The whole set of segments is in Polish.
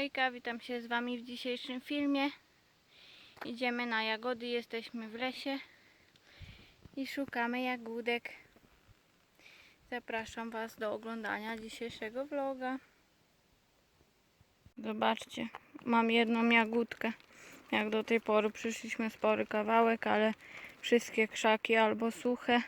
Hejka, witam się z Wami w dzisiejszym filmie. Idziemy na jagody, jesteśmy w lesie i szukamy jagódek. Zapraszam Was do oglądania dzisiejszego vloga. Zobaczcie, mam jedną jagódkę. Jak do tej pory przyszliśmy spory kawałek, ale wszystkie krzaki albo suche,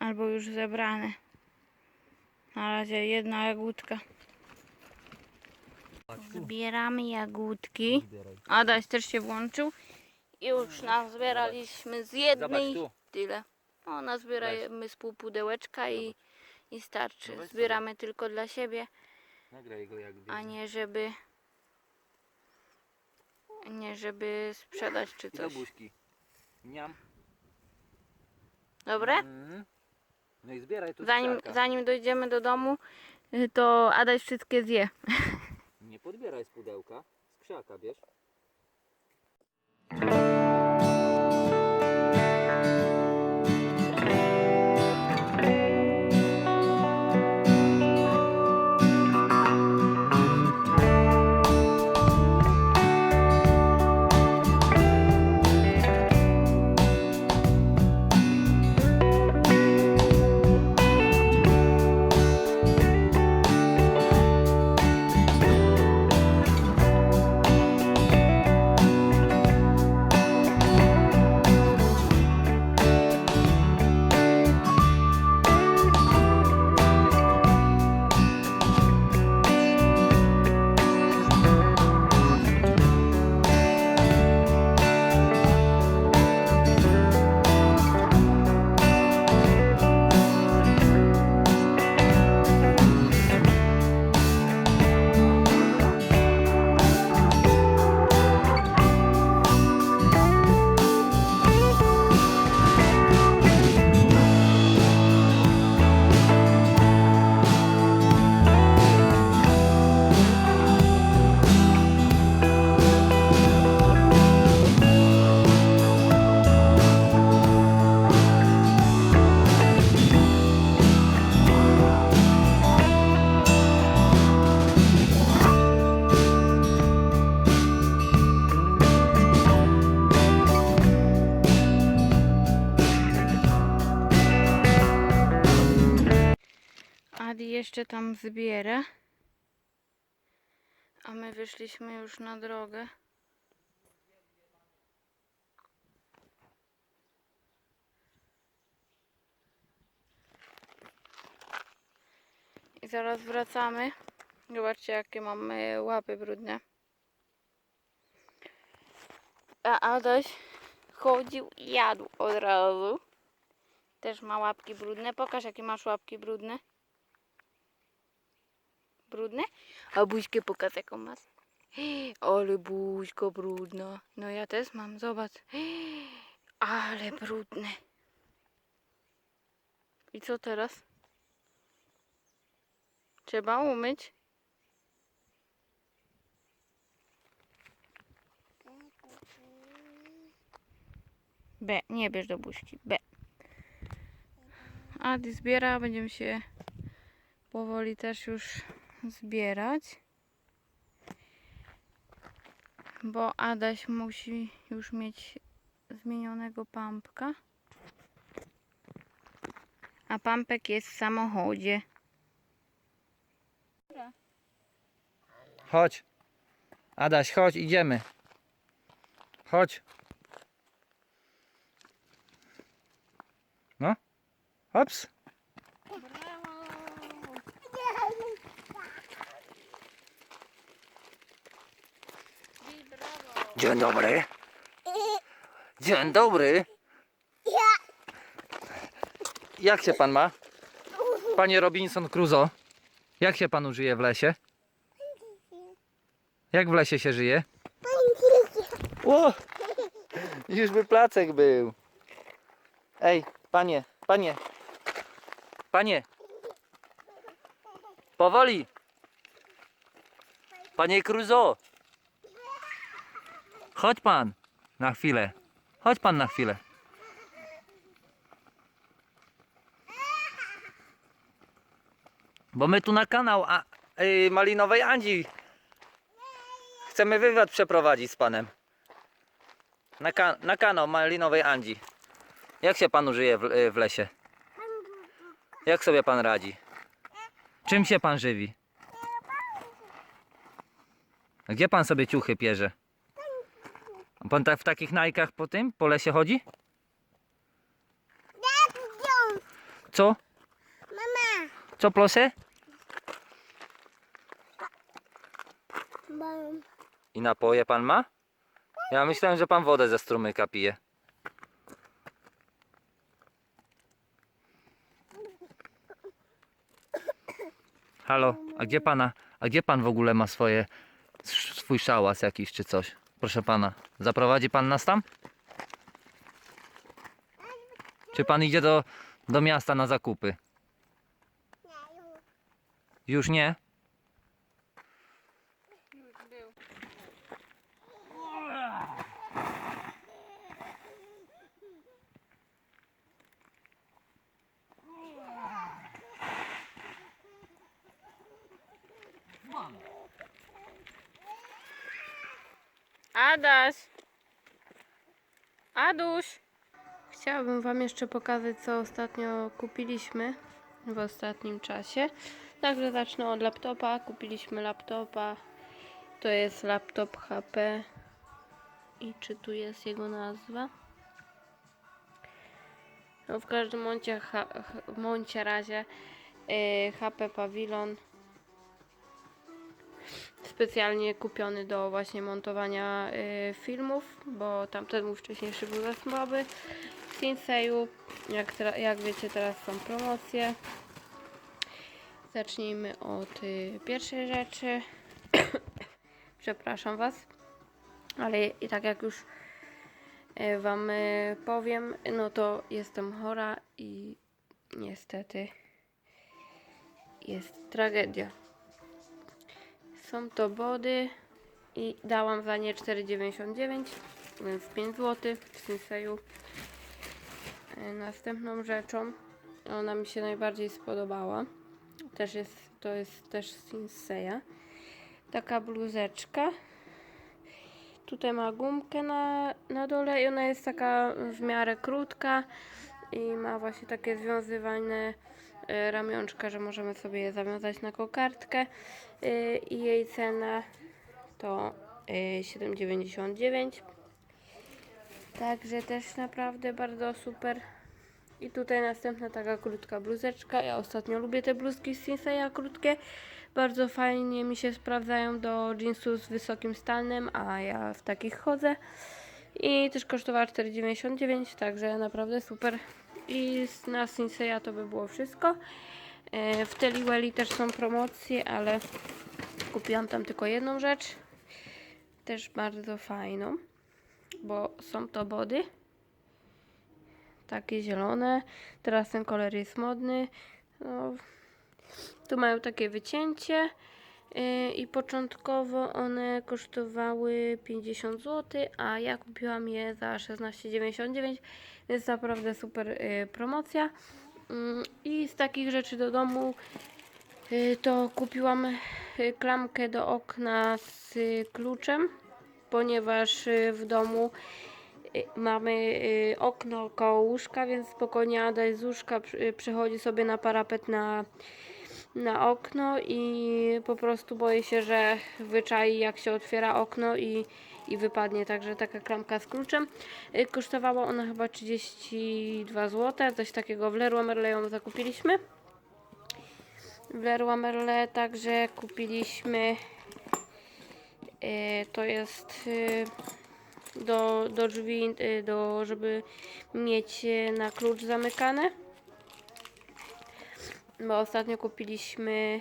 albo już zebrane. Na razie jedna jagódka. Zbieramy jagódki. Adaś też się włączył. I już nazbieraliśmy z jednej Zobacz tyle. No, nazbieramy z pół pudełeczka i, i starczy. No Zbieramy tylko dla siebie, a nie żeby nie żeby sprzedać czy do coś. buźki. Niam. Dobre? Mhm. No i zbieraj tu Zanim, zanim dojdziemy do domu, y, to Adaś wszystkie zje. Nie podbieraj z pudełka. Z krzaka, wiesz? Jeszcze tam zbiera. A my wyszliśmy już na drogę. I zaraz wracamy. Zobaczcie, jakie mamy łapy brudne. A Adaś chodził i jadł od razu. Też ma łapki brudne. Pokaż, jakie masz łapki brudne. Brudne? A buźkę pokaż, jaką masz. Ale buźko brudna. No ja też mam, zobacz. Ale brudne. I co teraz? Trzeba umyć. B, nie bierz do buźki. B. Adi zbiera, będziemy się powoli też już zbierać. Bo Adaś musi już mieć zmienionego pampka. A pampek jest w samochodzie. Chodź. Adaś, chodź, idziemy. Chodź. No. Hops. Dzień dobry. Dzień dobry. Jak się pan ma? Panie Robinson Crusoe. Jak się panu żyje w lesie? Jak w lesie się żyje? O! Już by placek był. Ej, panie, panie. Panie. Powoli. Panie Cruzo. Chodź pan na chwilę. Chodź pan na chwilę. Bo my tu na kanał a, y, Malinowej Andzi Chcemy wywiad przeprowadzić z panem. Na, ka- na kanał Malinowej Andzi. Jak się panu żyje w, y, w lesie? Jak sobie pan radzi? Czym się pan żywi? Gdzie pan sobie ciuchy pierze? Pan tak w takich najkach po tym, po lesie chodzi? Co? Mama. Co proszę? Mam. I napoje pan ma? Ja myślałem, że pan wodę ze strumyka pije. Halo, a gdzie pana, a gdzie pan w ogóle ma swoje, swój szałas jakiś czy coś? Proszę pana, zaprowadzi pan nas tam? Czy pan idzie do, do miasta na zakupy? Już nie? Adaś! Aduś! Chciałabym Wam jeszcze pokazać, co ostatnio kupiliśmy w ostatnim czasie. Także zacznę od laptopa. Kupiliśmy laptopa. To jest laptop HP. I czy tu jest jego nazwa? No w każdym bądźcie razie yy, HP Pavilion specjalnie kupiony do właśnie montowania y, filmów, bo tamten mój wcześniejszy był za słaby. W Sinseju, jak, jak wiecie, teraz są promocje. Zacznijmy od y, pierwszej rzeczy. Przepraszam Was, ale i tak jak już y, Wam y, powiem, no to jestem chora i niestety jest tragedia. Są to body i dałam za nie 4,99, więc 5 zł w Sinseju. E, Następną rzeczą, ona mi się najbardziej spodobała, też jest, to jest też Sinseya. Taka bluzeczka. Tutaj ma gumkę na, na dole i ona jest taka w miarę krótka i ma właśnie takie związywane ramionczka, że możemy sobie je zawiązać na kokardkę y, i jej cena to y, 7,99 także też naprawdę bardzo super. I tutaj następna taka krótka bluzeczka. Ja ostatnio lubię te bluzki z Sinseya krótkie. Bardzo fajnie mi się sprawdzają do jeansów z wysokim stanem a ja w takich chodzę i też kosztowała 4,99 także naprawdę super i na Sinseya to by było wszystko E, w Teliweli też są promocje, ale kupiłam tam tylko jedną rzecz. Też bardzo fajną, bo są to body. Takie zielone. Teraz ten kolor jest modny. No, tu mają takie wycięcie. E, I początkowo one kosztowały 50 zł, a ja kupiłam je za 16,99, więc naprawdę super e, promocja. Mm, I z takich rzeczy do domu y, to kupiłam klamkę do okna z kluczem, ponieważ w domu mamy okno koło łóżka, więc spokojnie Adaś z łóżka przy- przychodzi sobie na parapet na, na okno i po prostu boję się, że wyczai jak się otwiera okno i, i wypadnie. Także taka klamka z kluczem. Y, Kosztowała ona chyba 32 zł, coś takiego w Leroy Merlin ją zakupiliśmy. W Leroy Merlin także kupiliśmy y, to jest y, do, do drzwi, do, żeby mieć na klucz zamykane. Bo ostatnio kupiliśmy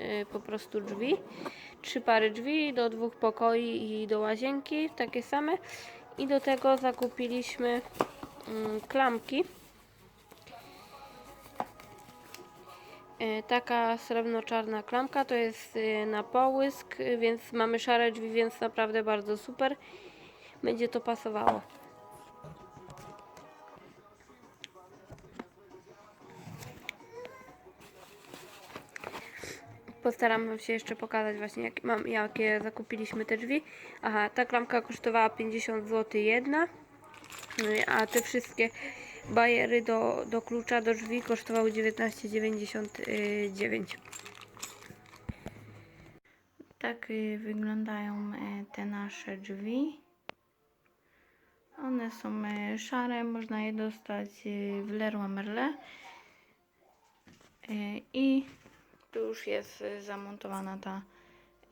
y, po prostu drzwi. Trzy pary drzwi do dwóch pokoi i do łazienki, takie same. I do tego zakupiliśmy mm, klamki. Y, Taka srebrno-czarna klamka to jest y, na połysk, więc mamy szare drzwi, więc naprawdę bardzo super. Będzie to pasowało. Postaram wam się jeszcze pokazać właśnie jak, mam, jakie zakupiliśmy te drzwi. Aha, ta klamka kosztowała 50 zł jedna, y, a te wszystkie bajery do, do klucza do drzwi kosztowały 19,99. Tak y, wyglądają y, te nasze drzwi. One są y, szare, można je dostać y, w Leroy Merlin. Y, I tu już jest y, zamontowana ta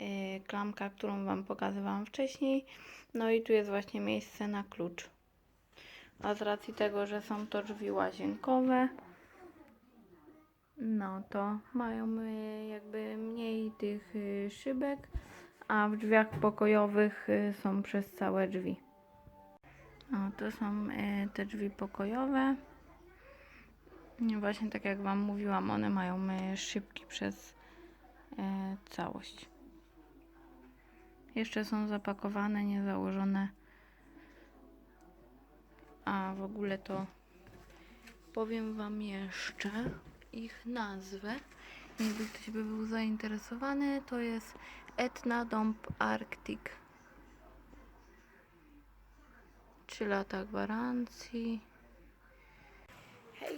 y, klamka, którą Wam pokazywałam wcześniej. No i tu jest właśnie miejsce na klucz. A z racji tego, że są to drzwi łazienkowe, no to mają y, jakby mniej tych szybek, a w drzwiach pokojowych są przez całe drzwi. O, to są te drzwi pokojowe. I Właśnie tak jak Wam mówiłam, one mają y, szybki przez y, całość. Jeszcze są zapakowane, nie założone. A w ogóle to powiem Wam jeszcze ich nazwę. Jakby ktoś by był zainteresowany, to jest Etna Dąb Arctic. 3 lata gwarancji.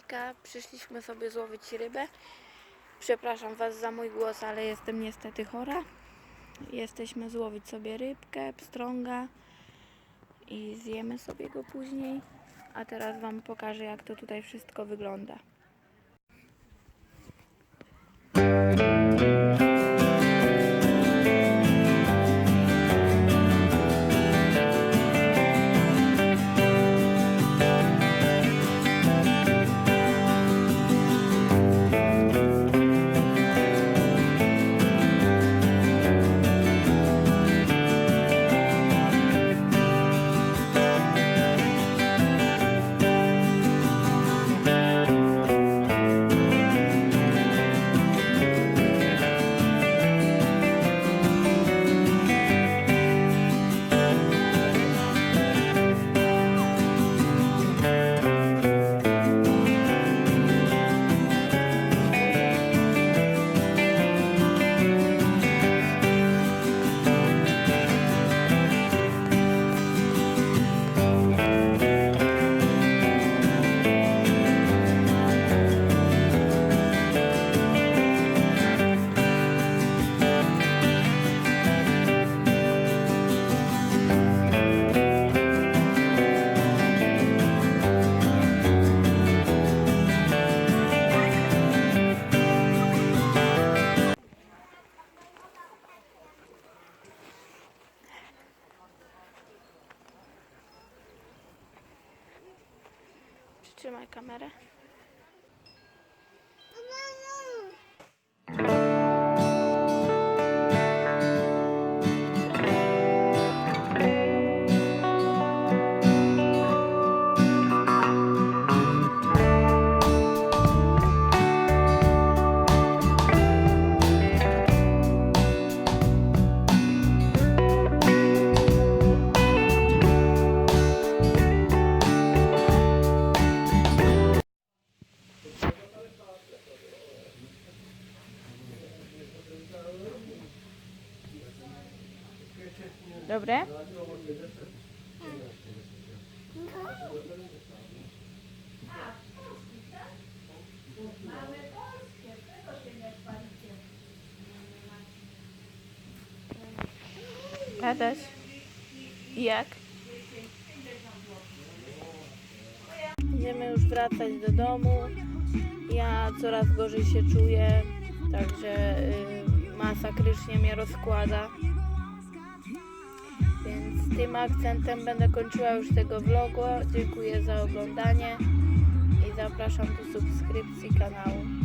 Hejka, przyszliśmy sobie złowić rybę. Przepraszam Was za mój głos, ale jestem niestety chora. Jesteśmy złowić sobie rybkę, pstrąga i zjemy sobie go później. A teraz Wam pokażę, jak to tutaj wszystko wygląda. Dobre? Adaś, jak? Będziemy już wracać do domu. Ja coraz gorzej się czuję, także y, masakrycznie mnie rozkłada. Tym akcentem będę kończyła już tego vlogu. Dziękuję za oglądanie i zapraszam do subskrypcji kanału.